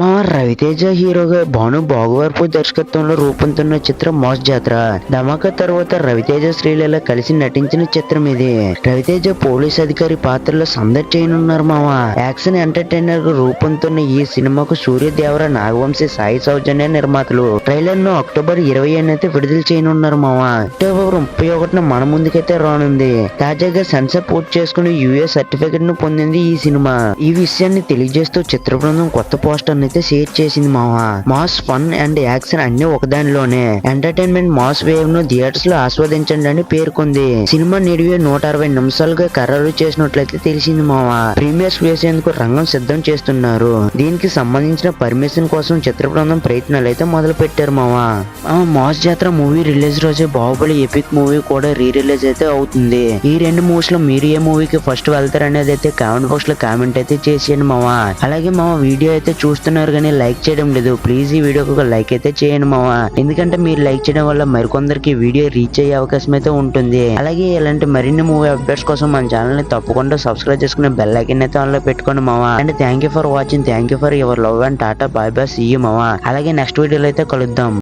మా రవితేజ హీరోగా భాను బాగువార్పు దర్శకత్వంలో రూపొందుతున్న చిత్రం మోస్ జాతర. ధమాకా తర్వాత రవితేజ శ్రీలీల కలిసి నటించిన చిత్రం ఇది. రవితేజ పోలీస్ అధికారి పాత్రలో సందడి చేయనున్నారు మామ యాక్షన్ ఎంటర్టైనర్గా రూపొందుతున్న ఈ సినిమాకు సూర్య దేవర నాగవంశీ సాయి సౌజన్య నిర్మాతలు. ట్రైలర్ను అక్టోబర్ ఇరవై ఎనిమిది విడుదల చేయనున్నారు మామ అక్టోబర్ ముప్పై ఒకటిన మన ముందుకైతే రానుంది. తాజాగా సెన్సార్ పూర్తి చేసుకుని యుఏ సర్టిఫికెట్ను పొందింది ఈ సినిమా. ఈ విషయాన్ని తెలియజేస్తూ చిత్ర బృందం కొత్త పోస్టర్ అయితే షేర్ చేసింది మావా. మాస్ ఫన్ అండ్ యాక్షన్ అన్ని ఒకదానిలోనే. ఎంటర్టైన్మెంట్ మాస్ వేవ్ను థియేటర్స్లో ఆస్వాదించండి అని పేర్కొంది. సినిమా నిడివి నూట అరవై నిమిషాలుగా ఖరారు చేసినట్లయితే తెలిసింది మావా. ప్రీమియర్స్ వేసేందుకు రంగం సిద్ధం చేస్తున్నారు. దీనికి సంబంధించిన పర్మిషన్ కోసం చిత్ర బృందం ప్రయత్నాలు అయితే మొదలు పెట్టారు మావా మాస్ జాతర మూవీ రిలీజ్ రోజే బాహుబలి ఎపిక్ మూవీ కూడా రీ రిలీజ్ అయితే అవుతుంది. ఈ రెండు మూవీస్లో మీరు ఏ మూవీకి ఫస్ట్ వెళ్తారు అనేది అయితే కామెంట్ బాక్స్లో కామెంట్ అయితే చేసేయండి మావా. అలాగే మామ వీడియో అయితే చూస్తున్న ఉన్నారు కానీ లైక్ చేయడం లేదు. ప్లీజ్ ఈ వీడియోకి ఒక లైక్ అయితే చేయండి మావా. ఎందుకంటే మీరు లైక్ చేయడం వల్ల మరికొందరికి వీడియో రీచ్ అయ్యే అవకాశం అయితే ఉంటుంది. అలాగే ఇలాంటి మరిన్ని మూవీ అప్డేట్స్ కోసం మన ఛానల్ని తప్పకుండా సబ్స్క్రైబ్ చేసుకుని బెల్ ఐకన్ అయితే ఆన్ పెట్టుకోండి మావా. And thank you for watching thank you for your love and tata bye bye see మావా. అలాగే నెక్స్ట్ వీడియోలో అయితే కలుద్దాం.